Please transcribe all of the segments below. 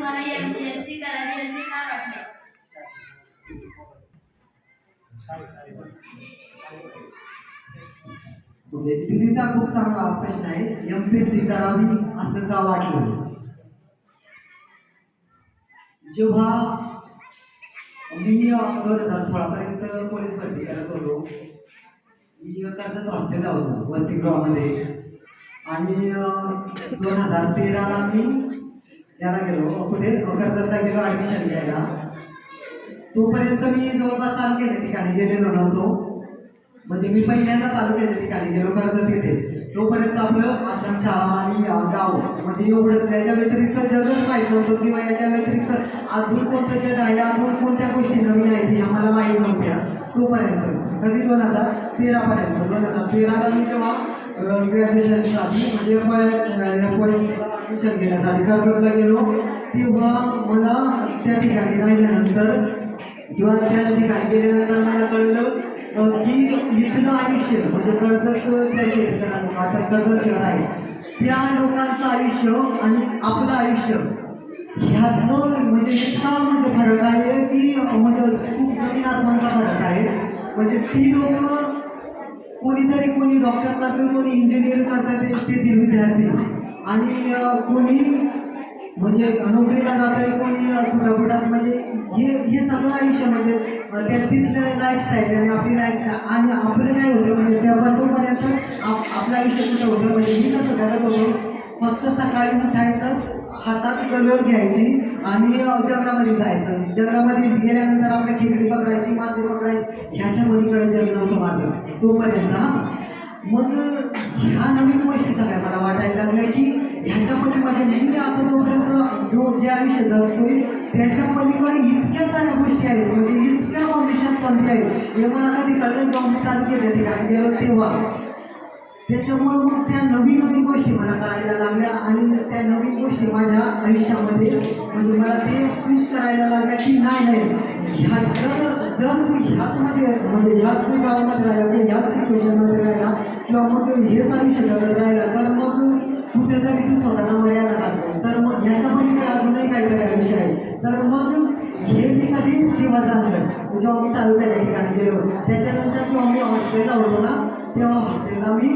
तुम्हाला एम करावी असे का वाटले? म्हणजे व्यक्तिगतीचा खूप चांगला प्रश्न आहे. एम पी एस सी करावी असं का वाटलं? जेव्हा मी दोन हजार सोळापर्यंत पोलीस भरती करत होतो मी कर्जत हॉस्टेलला होतो वसतिगृहामध्ये. आणि दोन हजार तेराला मी याला गेलो. पुढे कर्जतला गेलो ॲडमिशन घ्यायला. तोपर्यंत मी जवळपास तालुक्याच्या ठिकाणी गेलेलो नव्हतो. म्हणजे मी पहिल्यांदा तालुक्याच्या ठिकाणी गेलो कर्जत तिथे तोपर्यंत आपलं आश्रमशाळा आणि गाव म्हणजे एवढंच. याच्या व्यतिरिक्त जगच माहीत नव्हतं किंवा याच्या व्यतिरिक्त अजून कोणतं जग आहे अजून कोणत्या गोष्टी नवीन आहेत हे आम्हाला माहीत नव्हत्या तोपर्यंत. कधी? दोन हजार तेरापर्यंत. दोन हजार तेराला मी जेव्हा ग्रॅज्युएशनसाठी म्हणजे ॲडमिशन घेण्यासाठी कर्जतला गेलो. तेव्हा मला त्या ठिकाणी राहिल्यानंतर किंवा त्या ठिकाणी गेल्यानंतर मला कळलं की इथलं आयुष्य म्हणजे कर्जत त्या शेतकऱ्यांना आता कर्जत शहर आहे. त्या लोकांचं आयुष्य आणि आपलं आयुष्य ह्यातनं म्हणजे इतका म्हणजे फरक आहे की म्हणजे खूप जमीन आसमानचा फरक आहे. म्हणजे ती लोक कोणीतरी कोणी डॉक्टर करतात कोणी इंजिनियर करतात ते विद्यार्थी. आणि कोणी म्हणजे नोकरीला जातं कोणी सुटापुटात म्हणजे हे हे सगळं आयुष्य म्हणजे त्या तिथलं लाईफस्टाईल आणि आपली लाईफ आणि आपलं काय होतं म्हणजे तेव्हा तोपर्यंत आप आपलं आयुष्य कुठं होतं म्हणजे मी कसं करत होतो फक्त सकाळी उठायचं हातात कलर घ्यायची आणि जंगलामध्ये जायचं. जंगलामध्ये गेल्यानंतर आपल्या खेकडी पकडायची मासे पकडायची ह्याच्यामध्ये जंगल होतं माझं. तोपर्यंत हा. मग ह्या नवीन गोष्टी सगळ्या मला वाटायला लागल्या की ह्याच्यामध्ये माझ्या मी आता जोपर्यंत जो जे आयुष्य जगतोय त्याच्या पलीकडे इतक्या साऱ्या गोष्टी आहेत. म्हणजे इतक्या फाउंडेशन संधी आहेत. हे मला कधी कळलं जाऊन मी तालुक्याच्या ठिकाणी गेलो तेव्हा. त्याच्यामुळं मग त्या नवीन नवीन गोष्टी मला कळायला लागल्या आणि त्या नवीन गोष्टी माझ्या आयुष्यामध्ये म्हणजे मला ते स्विच करायला लागल्या की नाही नाही. ह्या जर तू ह्याचमध्ये म्हणजे ह्याच गावामध्ये राहिला किंवा ह्याच सिच्युएशनमध्ये राहिला किंवा मग हेच आयुष्य जगत राहिला तर मग कुठेतरी तू स्वतःला मर्यादा लागतो तर मग ह्याच्यामध्ये काही अजूनही काहीतरी विषय आहे तर मग हे मी कधी तेव्हा जाणलं. जेव्हा मी तालुक्याच्या ठिकाणी गेलो त्याच्यानंतर जेव्हा मी हॉस्टेलला होतो ना तेव्हा हॉस्टेलला मी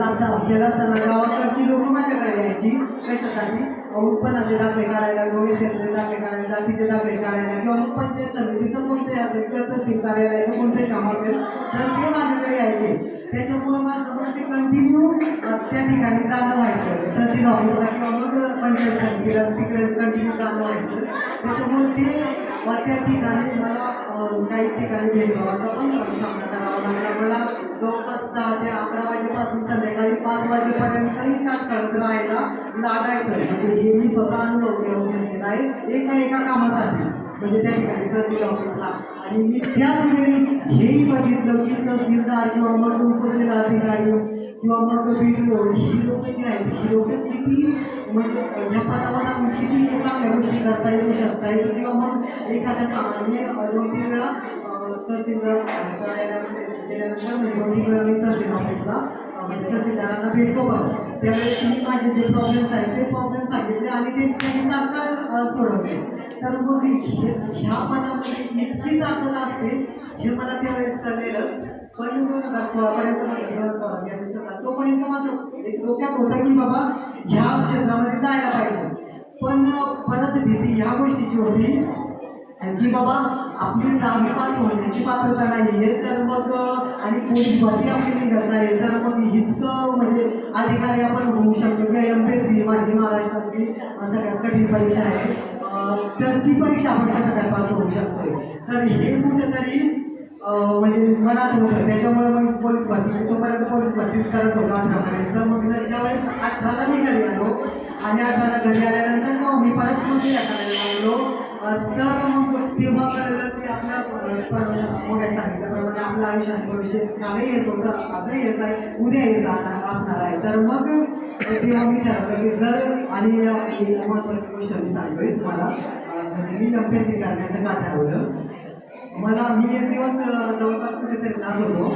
आता हॉस्टेल असताना गावाकडची लोक माझ्याकडे यायची कशासाठी उत्पन्नाचे दाखले काढायला गोविंदाचे दाखले काढायला जातीचे दाखले काढायला किंवा मग पंचायत समितीचं कोणते असेल किंवा तहसील कार्यालयाचं कोणते काम असेल तर ते माझ्याकडे यायचे. त्याच्यामुळं माझं ते कंटिन्यू त्या ठिकाणी जाणं व्हायचं तहसील ऑफिसला किंवा मग पंचायत समितीला तिकडे कंटिन्यू जाणं व्हायचं त्याच्यामुळे ते अ, त्या ठिकाणी मला काही ठिकाणी भेदभावाचा पण सामना करावा लागला. मला जवळपास दहा ते अकरा वाजेपासून संध्याकाळी पाच वाजेपर्यंतही ताट करत राहायला लागायचं. म्हणजे हे मी स्वतः अनुभव घेऊन घेतलेला आहे. एका एका कामासाठी. म्हणजे त्या ऑफिसला. आणि मी त्याच हेही बघितलं की तहसीलदार किंवा मग उपजिल्हा अधिकारी किंवा मग ही लोक जी आहेत ही लोक किती म्हणजे ह्या पदावर किती चांगल्या गोष्टी करता येऊ शकता येईल किंवा मग एखाद्या सामान्य दोन वेळा तहसीलदार तहसील कार्यालयामध्ये गेल्यानंतर म्हणजे दोन वेळा मी तहसील ऑफिसला म्हणजे तहसीलदारांना भेटतो बघ. त्यावेळेस मी माझे जे प्रॉब्लेम्स आहेत ते प्रॉब्लेम सांगितले आणि ते तात्काळ सोडवले? तर मग हे- ह्या पदामध्ये इतकी ताकद असते हे मला त्यावेळेस कळलेलं पण दोन हजार सोळापर्यंत माझं जीवन तोपर्यंत माझं एक डोक्यात होतं. की बाबा ह्या क्षेत्रामध्ये जायला पाहिजे पण परत भीती ह्या गोष्टीची होती की बाबा आपली दहावी पास होण्याची पात्रता नाही आहे तर मग आणि पोलीस भरती आपली निघत नाही तर मग इतकं म्हणजे अधिकारी आपण होऊ शकतो किंवा एम पी एस सी माझी महाराष्ट्रातली सगळ्यात कठीण परीक्षा आहे तर ती परीक्षा आपण कसं काय पास होऊ शकतोय. तर हे कुठेतरी म्हणजे मनात होतं. त्याच्यामुळे मग पोलीस भरती तोपर्यंत पोलीस भरतीच करत होतो अठरापर्यंत मग ज्यावेळेस अठराला मी घरी आलो आणि अठराला घरी आल्यानंतर मग मी परत पुढे करायला लागलो. तर मग तेव्हा कळलं की आपल्या मोठ्या सांगितल्याप्रमाणे आपलं आयुष्य भविष्य कालही येत होतं आजही येत आहे उद्या येत असणार असणार आहे तर मग तेव्हा मी ठरवलं की जर आणि महत्त्वाची गोष्ट मी सांगतोय तुम्हाला म्हणजे मी एम पी एस सी करण्याचं का ठरवलं मला मी एक दिवस जवळपास कुठेतरी जात होतो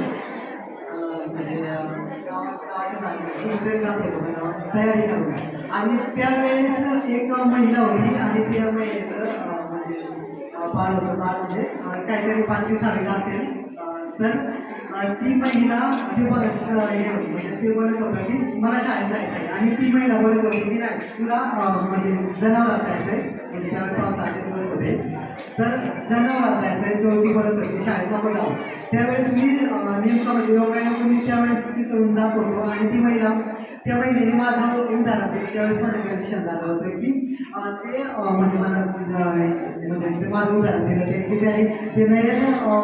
तयारी करून आणि त्यावेळेस एक महिला होती आणि त्या महिलेचं अं, म्हणजे होतं बाळ म्हणजे काहीतरी पाचवी सहावीला असेल तर ती महिला ती बघत हे होती म्हणजे ते बोलत होतं की मला शाळेत जायचं आहे आणि ती महिला बोलत होती की नाही तुला म्हणजे जनावरात जायचं आहे म्हणजे त्यावेळेस पावसाचे दिवस होते तर ज्यांना वाचायचं आहे तो होती शाळेत आपण जाऊ त्यावेळेस मी अं, नेमकं म्हणजे योगायोग मी त्यावेळेस तिथून जात होतो. आणि ती महिला त्या महिलेने माझं झाला होता. त्यावेळेस माझं कंडिशन झालं होतं की ते म्हणजे मला म्हणजे ते माझं उदाहरण दिलं. ते की त्याने ते नाही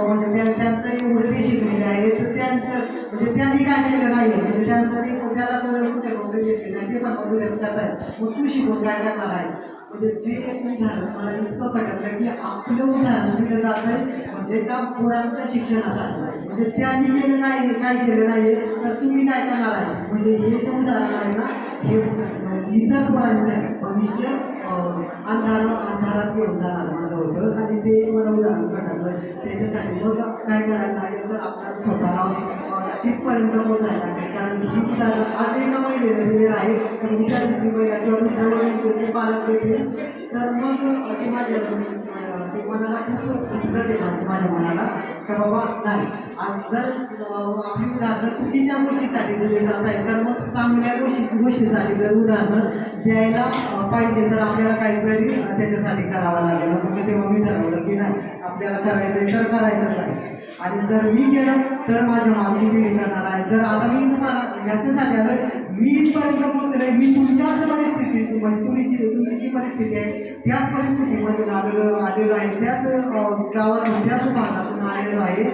म्हणजे त्या त्यांचं एवढं ते शिकलेलं आहे. तर त्यांचं म्हणजे त्यांनी काय केलं नाही म्हणजे त्यांचं ते त्याला कोणी कुठे नोकरी घेतली नाही. ते पण मजुरीच मग तू शिकून काय करणार आहे? म्हणजे ते एक उदाहरण मला इतकं पटकलं की आपलं उदाहरण दिलं जात आहे म्हणजे त्या पोरांच्या शिक्षणासाठी म्हणजे त्यांनी केलं नाही काय केलं नाही तर तुम्ही काय करणार आहे? म्हणजे हे जे उदाहरण आहे ना हे इतर पोरांच्या भविष्य अंधार अंधारात घेऊन जाणार माझं होतं. आणि ते मला उदाहरण पटलं त्याच्यासाठी मग काय करायचं आहे तर आपल्याला स्वतःला अं, तिथपर्यंत पोहोचायला आहे कारण ही उदाहरण आज एका महिलेने आहे तर विचार महिला किंवा दुसऱ्या पालक देखील तर मग अं, ते माझ्या ते मनाला खूप उद्धत माझ्या मनाला का बाबा नाही. आणि जर अं, आपली उदाहरणं चुकीच्या गोष्टीसाठी दिली जात आहे तर मग चांगल्या गोष्टी गोष्टीसाठी जर उदाहरणं द्यायला पाहिजे तर आपल्याला काहीतरी त्याच्यासाठी करावं लागेल. मग तेव्हा मी ठरवलं की नाही. आपल्याला करायचं आहे तर करायचंच आहे. आणि जर मी केलं तर माझ्या मागची पिढी करणार आहे. जर आता मी तुम्हाला याच्यासाठी आलं मी इथपर्यंत पोहोचले मी तुमच्याच परिस्थिती म्हणजे तुमची तुमची जी परिस्थिती आहे. त्याच परिस्थितीमध्ये आलेलो आलेलो आहे. त्याच अं, गावात त्याच भागातून आलेलो आहे.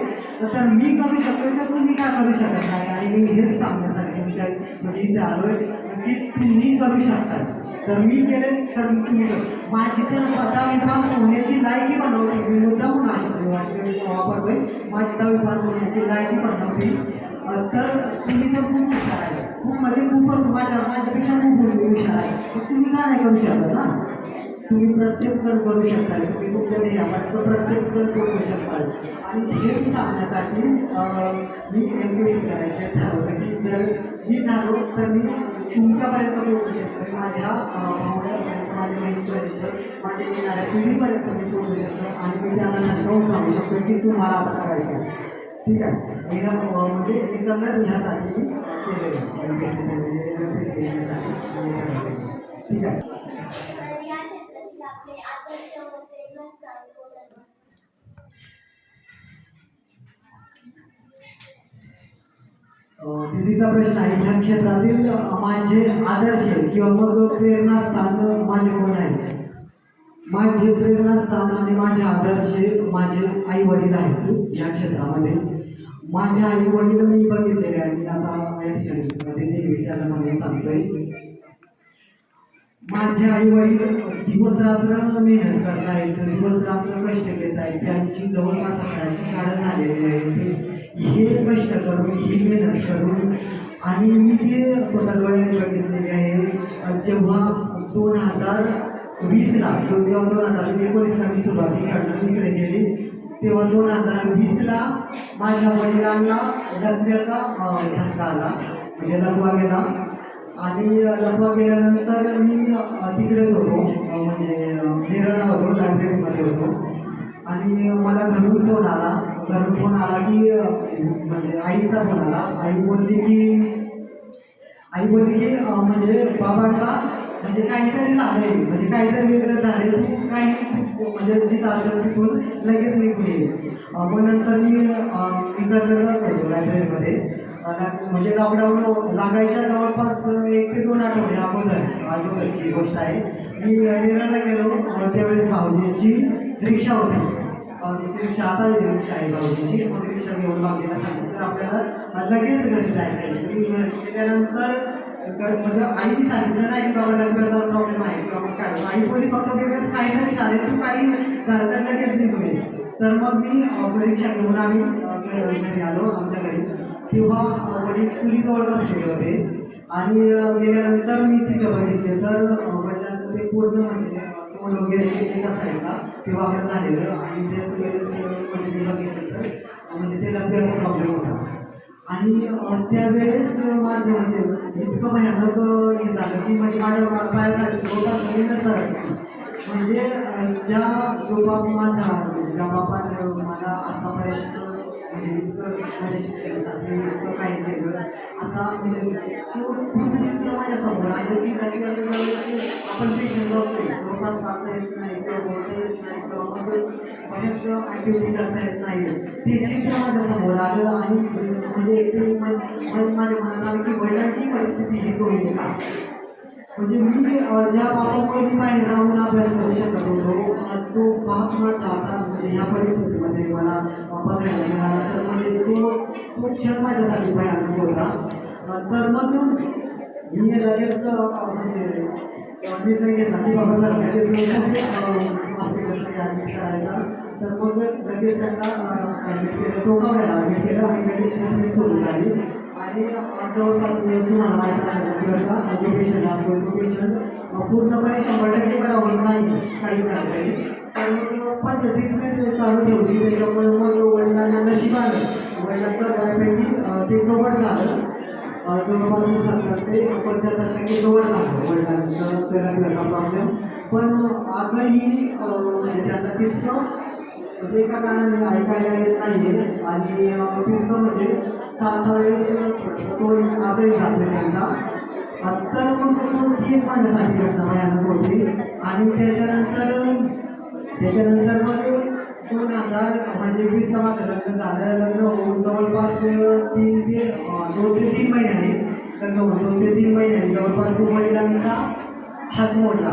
तर मी करू शकतो तर तुम्ही काय करू शकत नाही? आणि मी हेच सांगण्यासाठी तुमच्या म्हणजे इथे आहे की तुम्ही करू शकता. तर मी केले तर तुम्ही माझी तर स्वतः पास होण्याची लायकी बनवली. मी मुद्दा म्हणून अशा वापरतोय माझी तर पास होण्याची लायकी बनवली. तर तुम्ही तर खूप हुशार आहे. खूप म्हणजे खूपच. माझ्या माझ्यापेक्षा खूप हुशार आहे. तुम्ही का नाही करू शकत ना? तुम्ही प्रत्येक जण करू शकता. तुम्ही तुमच्या ध्येयापर्यंत प्रत्येक जण करू शकता. आणि हे सांगण्यासाठी मी एम बी ए करायचं ठरवलं की जर मी झालो तर मी तुमच्यापर्यंत पोहोचू शकतो. माझ्या अं, माझ्या बहिणीपर्यंत माझ्या येणाऱ्या पिढीपर्यंत मी पोहोचू शकतो. आणि मी त्यांना नंतर सांगू शकतो की तुम्हाला आता करायचं आहे. ठीक आहे? हे म्हणजे एकंदर ह्यासाठी मी केलेलं ठीक आहे तर या क्षेत्रातील आपले आदर्श व प्रेरणास्थान कोण आहे? अं, दीदीचा प्रश्न आहे ह्या क्षेत्रातील माझे आदर्श किंवा मग प्रेरणास्थान माझे कोण आहे माझे प्रेरणास्थान आणि माझे आदर्श माझे आई वडील आहेत या क्षेत्रामध्ये. माझे आई वडील मी बघितलेले आहेत. आता या ठिकाणी विचारलं म्हणून सांगतोय. माझे आई वडील दिवस रात्र मेहनत करत दिवस रात्र कष्ट घेत आहेत त्यांची जवळपास सकाळची काढत झालेली आहे हे कष्ट करून ही मेहनत करून आणि मी ते स्वतः डोळ्याने बघितलेली आहे. जेव्हा दोन हजार वीसला जेव्हा दोन हजार एकोणीसला मी सुरुवाती काढून इकडे गेली तेव्हा दोन हजार वीसला माझ्या वडिलांना लग्नाचा अं, झटका आला. म्हणजे लग्वा गेला आणि लग्न गेल्यानंतर मी तिकडेच होतो. म्हणजे नेरळला होतो लायब्ररीमध्ये होतो. आणि मला घरून फोन आला. घरून फोन आला की म्हणजे आईचा फोन आला. आई बोलली की आई बोलली की म्हणजे बाबांना म्हणजे काहीतरी झालंय. म्हणजे काहीतरी वेगळं झाले काही म्हणजे जिथं असेल तिथून लगेच निघून येईल मग नंतर मी अ, जात होतो लायब्ररीमध्ये म्हणजे लॉकडाऊन लागायच्या जवळपास एक ते दोन आठवडे अगोदर अगोदरची गोष्ट आहे. मी नेरळला गेलो. त्यावेळेस भाऊजींची रिक्षा होती. भाऊजीची रिक्षा आता रिक्षा आहे भाऊजीची मग रिक्षा घेऊन भाऊजीला सांगितलं तर आपल्याला लगेच घरी जायचं आहे मी तर म्हणजे आईने सांगितलं नाही बाबा प्रॉब्लेम आहे किंवा मग काय. आई बोलली फक्त वेगळं नाही चालेल तू काही झालं तर लगेच निघून तर मग मी परीक्षा घेऊन आम्ही घरी आलो आमच्या घरी. तेव्हा अ, वडील चुलीजवळ बसलेले होते. आणि गेल्यानंतर मी तिथे बघितले तर वडिलांचं ते पूर्ण म्हणजे अ, तोंड वगैरे एका साईडला तेव्हा आपलं झालेलं. आणि ते वेळेस म्हणजे बघितलं तर म्हणजे ते लग्नाचा प्रॉब्लेम म्हणजे होता. आणि त्यावेळेस माझं म्हणजे इतकं म्हणजे भयानक हे झालं की म्हणजे माझ्या पायाखाली रोगात नवीनच म्हणजे ज्या जो बाप माझा ज्या बापाने मला आतापर्यंत काही आता म्हणजे तो चित्र माझ्यासमोर आलं की कधी आपण पेशंट बघतोय लोकांना येत नाही किंवा बोलता येत नाही किंवा मग बऱ्याच ॲक्टिव्हिटी करता येत नाही ते चित्र माझ्यासमोर आलं आणि म्हणजे ते माझ्या मनात आलं की वडिलांची परिस्थिती ही सोयी का म्हणजे मी ज्या बाबामुळे मी बाहेर राहून अभ्यास करू शकत होतो तो बाप माझा आता म्हणजे ह्या परिस्थितीमध्ये मला अं, मिळाला तर म्हणजे तो तो क्षण माझ्यासाठी भयानक होता. तर मग मी लगेच म्हणजे निर्णय घेतला की बाबा जर हॉस्पिटलमध्ये ॲडमिट करायचा तर मग लगेच त्यांना ॲडमिट केलं. टोकावण्याला ॲडमिट केलं आणि मेडिसिन सुरू झाली आणि जवळपास पूर्णपणे शंभर टक्के बरोबर नाही. काही झालं तर मग पण ट्रीटमेंट चालू ठेवली त्याच्यामुळे मग वडिलांना नशीब वडिलांचं बऱ्यापैकी ते कव्हर झालं. जवळपास ते पंच्याहत्तर टक्के झालं. वडिलांचं त्याला प्रॉब्लेम पण आजही म्हणजे त्यांना तितकं म्हणजे एका कारणाने ऐकायला येत नाही आणि अं, म्हणजे चालता वेळेस तो आजही जात त्यांना त्यांचा. तर मग ती एक माझ्यासाठी घटना भयानक होती. आणि त्याच्यानंतर त्याच्यानंतर मग दोन हजार म्हणजे वीस माझं लग्न झालं लग्न होऊन जवळपास तीन ते दोन ते तीन महिन्याने लग्न होऊन दोन ते तीन महिन्याने जवळपास वडिलांचा हात मोडला.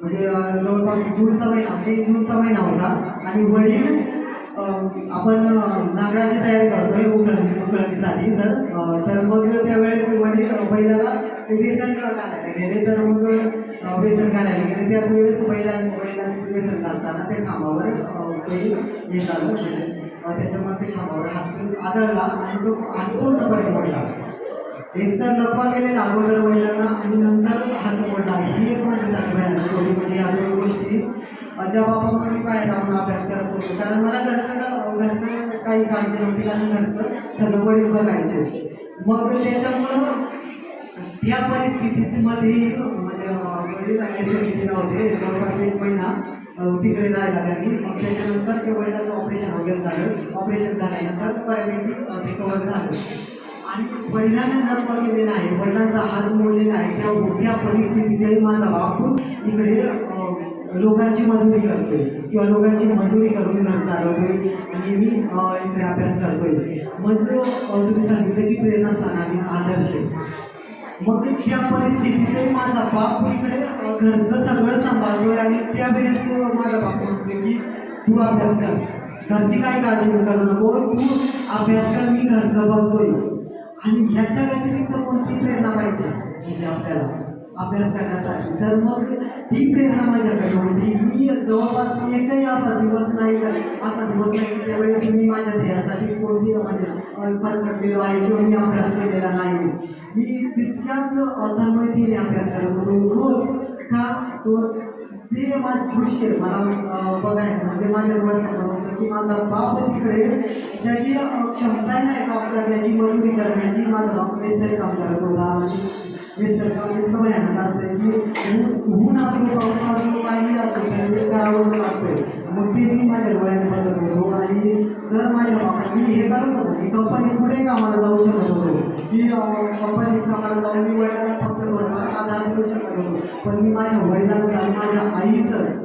म्हणजे जवळपास जूनचा महिना ते जूनचा महिना होता. आणि वडील आपण नागराची तयारी करतो उकळणी उकळणीसाठी तर तर मग त्यावेळेस वडील अं, बैलाला ते बेसन घालायला गेले. तर मग बेसन घालायला गेले. त्याच वेळेस बैला बैलांचं बेसन घालताना त्या खांबावर अं, बैल हे झालं म्हणजे त्याच्यामुळे ते खांबावर हात आदळला आणि तो हात पूर्णपणे मोडला. एकतर तर गेलेला अगोदर वडिलांना आणि नंतर हात मोडला. ही एक माझ्यासाठी भयानक स्टोरी म्हणजे या दोन गोष्टी. अं, ज्या बाबा मी बाहेर राहून अभ्यास करत होतो कारण मला घरचं घरचं काही काळजी नव्हती कारण घरचं सगळं वडील बघायचे. मग त्याच्यामुळं या परिस्थितीमध्ये म्हणजे वडील आणि नव्हते जवळपास एक महिना. तिकडे राहायला लागली. मग त्याच्यानंतर ते वडिलांचं ऑपरेशन वगैरे झालं. ऑपरेशन झाल्यानंतर बऱ्यापैकी रिकवर झालं. आणि वडिलांना लग्न केलेला आहे. वडिलांचा हात मोडलेला आहे. त्या मोठ्या परिस्थितीतही माझा बाप इकडे लोकांची मजुरी करतोय. किंवा लोकांची मजुरी करून घर चालवतोय. आणि मी इकडे अभ्यास करतोय. मग तुम्ही सांगितलं की प्रेरणास्थान आणि आदर्श. मग त्या परिस्थितीतही माझा बाप इकडे घरचं सगळं सांभाळलं आणि त्यावेळेस माझा बाप म्हणतोय की तू अभ्यास कर. घरची काय काळजी करू नको. तू अभ्यास कर मी घरचं बघतोय. आणि ह्याच्या व्यतिरिक्त कोणती प्रेरणा पाहिजे? म्हणजे आपल्याला अभ्यास करण्यासाठी. तर मग ती प्रेरणा माझ्याकडे होती. मी जवळपास एकही असा दिवस नाही असा दिवस नाही त्यावेळेस मी माझ्या ध्येयासाठी कोणती म्हणजे फरकटलेलो आहे किंवा मी अभ्यास केलेला नाही मी तितक्याच तन्मयतीने अभ्यास करत होतो रोज का तो ते माझं दृश्य मला अं, बघायला म्हणजे माझ्या डोळ्यात होतं की माझा बाप तिकडे ज्याची क्षमता नाही काम करण्याची मजुरी करण्याची माझा बाप मिस्त्री काम करत होता आणि मिस्टर काम इतकं भयानक असतं की ऊन ऊन पाऊस असो काही असो करावं लागतंय मग ते मी माझ्या डोळ्याने बघत होतो आणि जर माझ्या बापाने मी हे करत होतो. की कंपनी कुठे कामाला जाऊ शकत होतो. की कंपनी कामाला जाऊन मी वडिलांना फक्त थोडाफार आधार देऊ शकत होतो? पण मी माझ्या वडिलांचं आणि माझ्या आईचं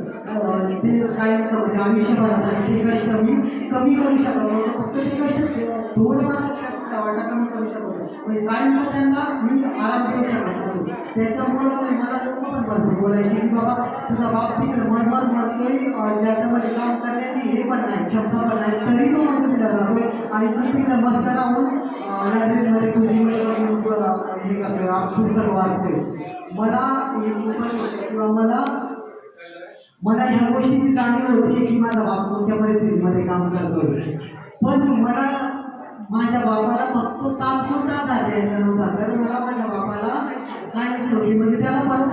ते काय म्हणजे आयुष्यभरासाठी ते कष्ट मी कमी करू शकत होतो. फक्त ते कष्ट थोडं मला वाटा कमी करू शकत. म्हणजे कायमचं त्यांना मी आराम देऊ शकत. नाही त्याच्यामुळं मला लोक पण भरपूर बोलायचे की बाबा तुझा बाप तिकडे मनमन म्हणतोय ज्याच्यामध्ये काम करण्याची हे पण नाही क्षमता पण नाही तरी तो मजुरीला जातोय आणि तू तिकडे मस्त राहून लायब्ररीमध्ये तुझी हे करतोय पुस्तक वाचतोय. मला एक किंवा मला मला ह्या गोष्टीची जाणीव होती की माझा बाप कोणत्या परिस्थितीमध्ये काम करतोय. पण मला माझ्या बापाला फक्त तात्पुरता आधार नव्हता. कारण मला माझ्या बापाला काय होती म्हणजे त्याला परत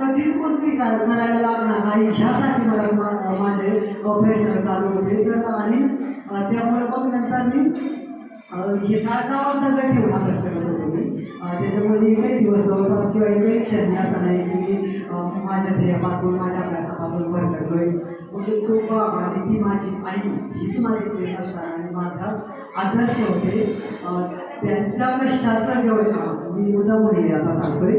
कधीच कोणती करायला लागणार नाही. ह्यासाठी मला मा- माझे प्रयत्न चालू होते. तर आणि त्यामुळे मग नंतर मी अं, हे सात वाजता जर करत होतो मी. काही दिवस जवळपास किंवा एकही क्षण असं नाही की माझ्या ध्येयापासून माझ्या अभ्यासापासून घडलोय. म्हणजे खूप आणि ती माझी आई हीच माझी प्रेरणास्थान आणि माझा आदर्श होते. त्यांच्या कष्टाचं जेवढं मी उद्या मुली आता सांगतोय.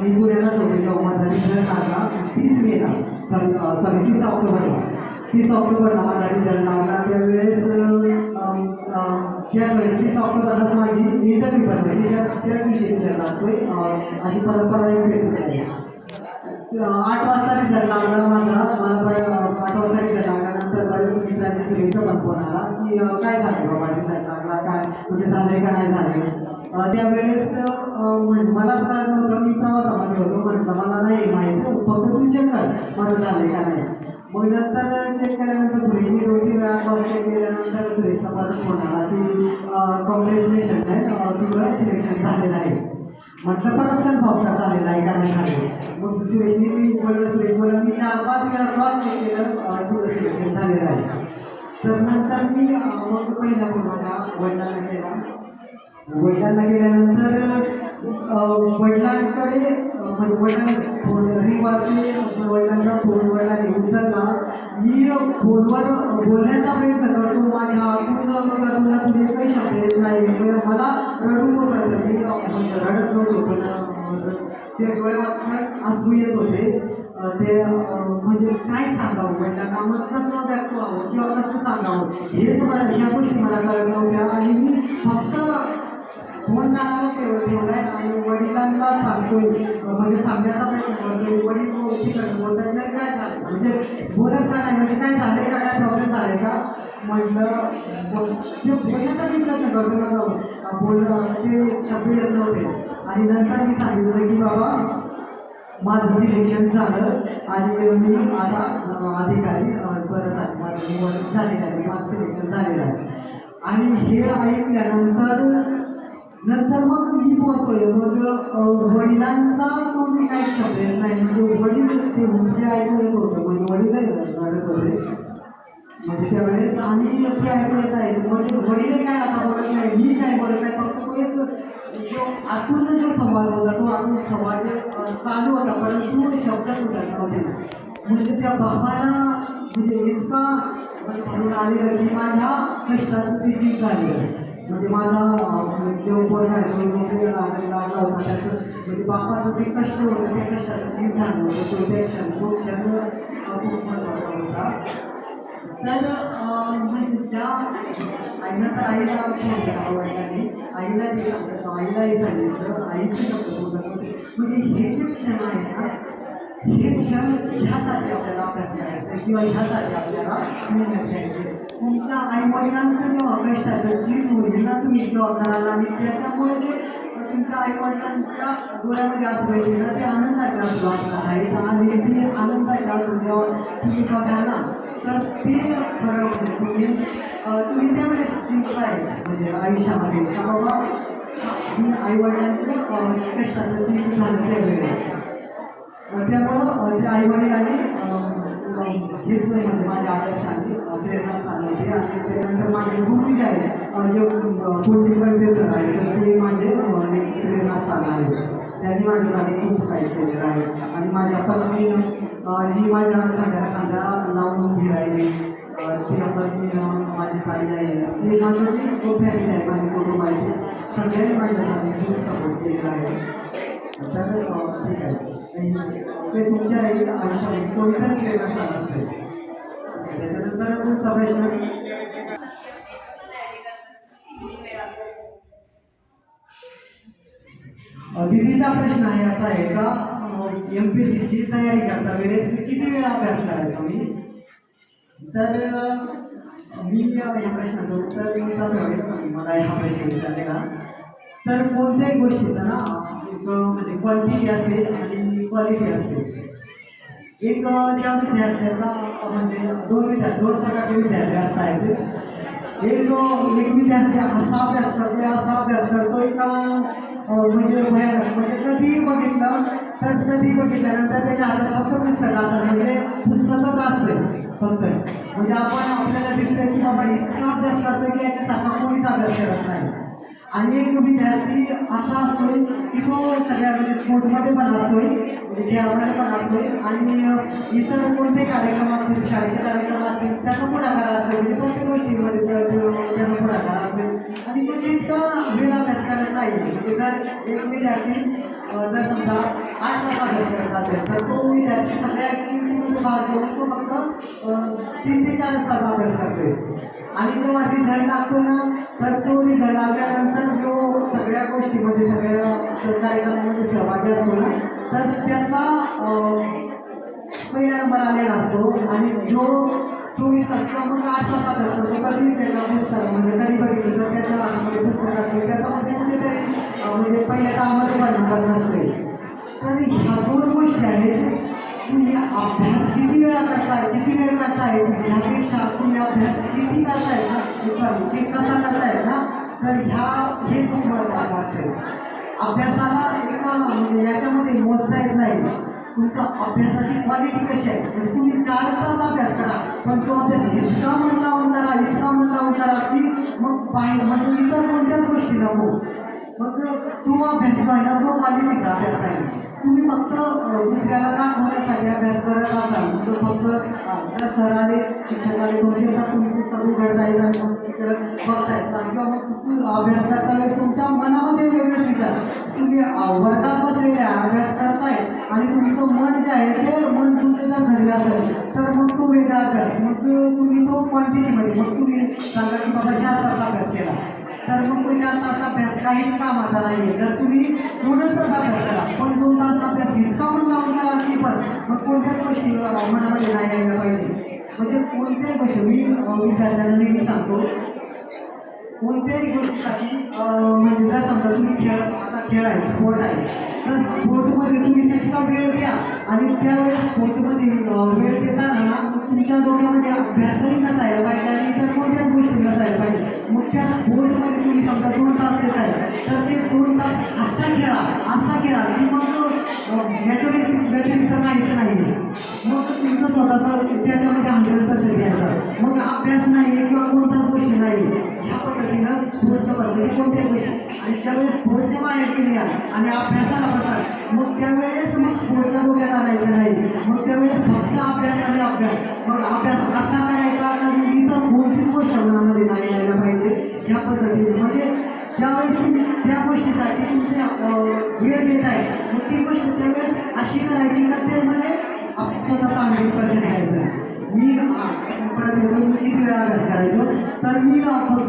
मी पुण्यालाच होते जेव्हा माझा रिझल्ट लागला तीस मेला सॉरी सॉरी तीस ऑक्टोबरला तीस ऑक्टोबरला माझा रिझल्ट लागला त्यावेळेस त्यावेळेस तीस ऑक्टोबरलाच माझी इंटरव्ह्यू भरली त्या त्या दिवशी रिझल्ट लागतोय अशी परंपरा एक आठ वाजता रिझल्ट लागला माझा. मला आठ वाजता रिझल्ट नंतर बरेच मित्रांच्या सुरेचा पण फोन आला की काय झालं बाबा रिझल्ट लागला काय? म्हणजे झाले का नाही झाले त्यावेळेस मला असं नव्हतं. मी प्रवासामध्ये होतो. म्हटलं मला नाही माहिती. फक्त तू चेक कर. मला झाले का नाही? मग नंतर चेक केल्यानंतर सुरेशने रोजची वेळा कॉल चेक केल्यानंतर सुरेशचा परत फोन आला की कॉंग्रॅच्युलेशन आहे तुझं सिलेक्शन झालेलं आहे. म्हटलं परत कन्फर्म का झालेलं आहे का नाही मग सुरेशने मी बोललं सुरेश बोलला मी चार पाच वेळा क्रॉस चेक केलं तुझं सिलेक्शन झालेलं आहे. तर नंतर मी मग पहिला फोन माझ्या वडिलांना केला. वडिलांना गेल्यानंतर वडिलांकडे अं, म्हणजे वडिलांना फोन रिंग वाजली वडिलांचा फोन वडिलांनी उचलला मी फोनवर बोलण्याचा प्रयत्न करतो माझ्या हातून तुला तुम्ही काही शब्द येत नाही. म्हणजे मला रडू बसलं मी रडत नव्हतो पण ते डोळ्यात असू येत होते. ते म्हणजे काय सांगावं? वडिलांना मग कसं व्यक्त व्हावं? किंवा कसं सांगावं? हेच मला ह्या गोष्टी मला कळत नव्हत्या. आणि मी फक्त फोन कानाला ठेव ठेवलाय आणि वडिलांना सांगतोय म्हणजे सांगण्याचा प्रयत्न करतोय वडील तिकडे बोलतात नाही काय झालं म्हणजे बोलत का नाही? म्हणजे काय झालंय का? काय प्रॉब्लेम झालाय का? म्हटलं ते बोलण्याचा मी प्रयत्न करतो ना. बोलणं ते शब्द येत नव्हते. आणि नंतर मी सांगितलं की बाबा माझं सिलेक्शन झालं आणि मी आता अधिकारी परत आहे माझं निवड झालेलं आहे माझं सिलेक्शन झालेलं आहे. आणि हे ऐकल्यानंतर नंतर मग मी बोलतोय मग वडिलांचा तो मी काही शब्द येत नाही म्हणजे वडील ते म्हणजे ऐकून येत होतं म्हणजे वडील रडत होते म्हणजे त्यावेळेस आणि ते ऐकून येत आहे म्हणजे वडील काय आता बोलत नाही मी काय बोलत नाही फक्त तो एक जो आतूनचा जो संवाद होता तो आतून संवाद चालू होता परंतु शब्द सुटत नव्हते म्हणजे त्या बाबाला म्हणजे इतका म्हणजे म्हणून आलेलं की माझ्या कष्टाचं ते जीत झालेलं म्हणजे माझा म्हणजे जेव्हा पोरगा आहे, जो नोकरीला लागला लागला होता त्याचं म्हणजे बापाचं ते कष्ट होतं ते कष्टाचं जीव झालं होतं तो त्या क्षण तो क्षण खूप महत्त्वाचा होता तर म्हणजे ज्या आईनं तर आईला फोन केला आईला ते सांगितलं आईलाही सांगितलं आईची शब्द म्हणजे हे जे क्षण आहेत ना हे क्षण ह्यासाठी आपल्याला अभ्यास करायचा किंवा ह्यासाठी आपल्याला मेहनत घ्यायची तुमच्या आई वडिलांचं जेव्हा कष्टाचं जीत होईल ना तुम्ही जेव्हा कराल आणि त्याच्यामुळे जे तुमच्या आई वडिलांच्या डोळ्यामध्ये असं पाहिजे ना ते आनंदाच्या असू असणार आहे आणि ते आनंदाच्या असं जेव्हा तुम्ही बघाल तर ते खरं म्हणजे तुम्ही तुम्ही त्यावेळेस जिंकताय म्हणजे आयुष्यामध्ये. का बाबा मी आई वडिलांचं कष्टाचं जीवन झालं त्यावेळेस त्यामुळं माझ्या आई वडिलांनी हेच म्हणजे माझ्या आदर्शांनी प्रेरणा प्रेरणास्थान आणि त्यानंतर माझे गुरु जे आहे म्हणजे जे पोलिटिकल सर आहे ते माझे प्रेरणा एक आहे. त्यांनी माझ्यासाठी खूप काही केलेलं आहे. आणि माझ्या पत्नीनं जी माझ्या खांद्याला खांद्या लावून उभी राहिली अ, ती पत्नी माझी ताई आहे ते माझं जे फॅमिली आहे माझी कुटुंब आहे सगळ्यांनी माझ्यासाठी खूप सपोर्ट केलेला आहे. तर ठीक आहे. ते तुमच्या आई आयुष्यामध्ये कोणत्याच प्रेरणा असते त्याच्यानंतर पुढचा प्रश्न दीदीचा प्रश्न आहे असा आहे का? एम पी एस सीची तयारी करता वेळेस किती वेळा अभ्यास करायचा मी? तर मी या या प्रश्नाचं उत्तर देऊन वेळेस मला हा प्रश्न विचारलेला. तर कोणत्याही गोष्टीचं ना एक म्हणजे क्वांटिटी असते आणि एक त्या विद्यार्थ्याचा म्हणजे दोन विद्यार्थी दोन प्रकारचे विद्यार्थी असतात एक एक विद्यार्थी असा अभ्यास करतोय असा अभ्यास करतोय का म्हणजे म्हणजे कधीही बघितलं तर कधी बघितल्यानंतर त्याच्या हातात फक्त पुस्तक असतं म्हणजे पुस्तकच असते फक्त म्हणजे आपण आपल्याला दिसतंय की बाबा इतका अभ्यास करतोय की याच्यासारखा कोणीच अभ्यास करत नाही आणि एक विद्यार्थी असा असतोय की तो सगळ्या म्हणजे स्पोर्टमध्ये पण असतोय म्हणजे खेळामध्ये पण असतोय आणि इतर कोणते कार्यक्रम असतील शाळेचे कार्यक्रम असतील त्याचा पुढाकार असतो म्हणजे प्रत्येक गोष्टीमध्ये त्याचा पुढाकार असतो आणि तो तितका वेळ अभ्यास करत नाही म्हणजे जर एक विद्यार्थी जर समजा आठ तास अभ्यास करत असेल तर तो विद्यार्थी सगळ्या ॲक्टिव्हिटीमध्ये भाग घेऊन तो फक्त तीन ते चार तास अभ्यास करतोय. आणि जेव्हा रिझल्ट लागतो ना तर तो रिझल्ट लागल्यानंतर जो सगळ्या गोष्टीमध्ये सगळ्या कार्यक्रमामध्ये सहभागी असतो ना तर त्याचा पहिला नंबर आलेला असतो. आणि जो चोवीस तास मग आठ तासात असतो तो कधी त्याच्या पुस्तक म्हणजे कधी बघितलं तर त्याच्या हातामध्ये पुस्तक असते. त्याच्यामध्ये कुठेतरी म्हणजे पहिल्या कामामध्ये पण नंबर नसते तर ह्या दोन गोष्टी आहेत. तुम्ही अभ्यास किती वेळा करताय किती वेळ करताय ह्यापेक्षा तुम्ही अभ्यास किती करताय ना सॉरी ते कसा करताय ना? तर ह्या हे खूप महत्वाचं असते अभ्यासाला एका म्हणजे याच्यामध्ये मोजता येत नाही. तुमचा अभ्यासाची क्वालिटी कशी आहे? म्हणजे तुम्ही चार तास अभ्यास करा पण तो अभ्यास इतका मन लावून करा इतका मन लावून करा की मग बाहेर म्हणजे इतर कोणत्याच गोष्टी नको. मग तो अभ्यास पाहिला तो क्वालिटीचा अभ्यास आहे तुम्ही फक्त दुसऱ्याला का दाखवण्यासाठी अभ्यास करत असाल तो फक्त अ, सरांनी सर तुमचे तर तुम्ही पुस्तक उघडताय आणि मग तिकडे बघताय. किंवा मग तू अभ्यास करता तुमच्या मनामध्ये वेगळे विचार. तुम्ही वर्गात बसलेले आहे, अभ्यास करताय आणि तुमचं मन जे आहे ते मन तुमचं जर घरी असेल तर मग तो वेगळा अभ्यास. मग तुम्ही तो क्वांटिटीमध्ये मग तुम्ही सांगा की बाबा चार तास अभ्यास केला. तर मग तो चार तास अभ्यास काहीच कामाचा नाही आहे जर तुम्ही दोनच तास अभ्यास करा पण दोन तास अभ्यास इतका मन लावून करा की पण मग कोणत्याच गोष्टी अं, मनामध्ये नाही यायला पाहिजे. म्हणजे कोणत्याही गोष्टी मी विद्यार्थ्यांना नेहमी सांगतो कोणत्याही गोष्टीसाठी म्हणजे जर समजा तुम्ही खेळ आता खेळ आहे स्पोर्ट आहे तर स्पोर्टमध्ये तुम्ही तितका वेळ द्या आणि त्यावेळेस स्पोर्टमध्ये वेळ देताना तुमच्या डोक्यामध्ये अभ्यासही नसायला पाहिजे आणि इतर कोणत्याच गोष्टी नसायला पाहिजे. मग त्या स्पोर्टमध्ये तुम्ही समजा दोन तास देत आहे तर ते दोन तास असा खेळा असा खेळा. की मग याच्या व्यतिरिक्त व्यतिरिक्त काहीच नाही मग तुमचं स्वतःचं त्याच्यामध्ये हंड्रेड पर्सेंट घ्यायचं. मग अभ्यास नाही किंवा कोणताच गोष्टी नाही ह्या पद्धतीनं स्पोर्टचं पद्धती कोणत्या गोष्टी. आणि ज्यावेळेस स्पोर्टच्या बाहेर गेल्या आणि अभ्यासाला बसाल मग त्यावेळेस मग स्पोर्टचा डोक्यात आणायचं नाही. मग त्यावेळेस फक्त अभ्यास आणि अभ्यास. मग अभ्यास कसा करायचा कारण इतर कोणतीच गोष्ट मनामध्ये नाही यायला पाहिजे. ह्या पद्धतीने. म्हणजे ज्यावेळेस तुम्ही त्या गोष्टीसाठी तुमचे वेळ देत आहे मग ती गोष्ट त्यावेळेस अशी करायची का ते म्हणजे आप- स्वतःचा हंड्रेड पर्सेंट घ्यायचं मी अं, परत येतो किती वेळा अभ्यास करायचो? तर मी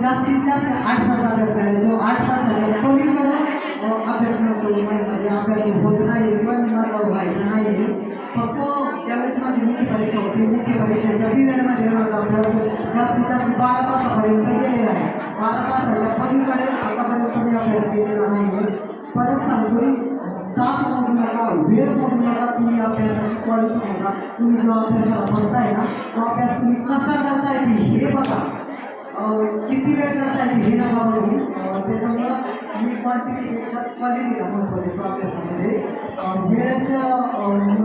जास्तीत जास्त आठ तास अभ्यास करायचो. आठ तास कोणीकडे अभ्यास नसतो म्हणजे अभ्यास होत नाही पण माझा व्हायचं नाही फक्त ज्यावेळेस माझी मुख्य परीक्षा होती. मुख्य परीक्षेच्या पिरियडमध्ये माझा अभ्यास जास्तीत जास्त बारा तासापर्यंत गेलेला आहे. बारा तासाच्या पलीकडे आतापर्यंत मी अभ्यास केलेला नाही परत सांगतो तास मोजू नका वेळ मोजू नका तुम्ही अभ्यासाची क्वालिटी बघा तुम्ही जो अभ्यासाला बघताय ना तो अभ्यास तुम्ही कसा करताय हे बघा किती वेळ करताय हे नका बघू त्याच्यामुळं मी क्वांटिटीपेक्षा क्वालिटीला महत्त्व देतो अभ्यासामध्ये अं, वेळेचं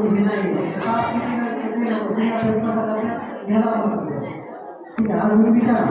हे नाही तास किती वेळ किती नको अभ्यास कसा करता ह्याला महत्त्व द्या. ठीक आहे अजून विचारा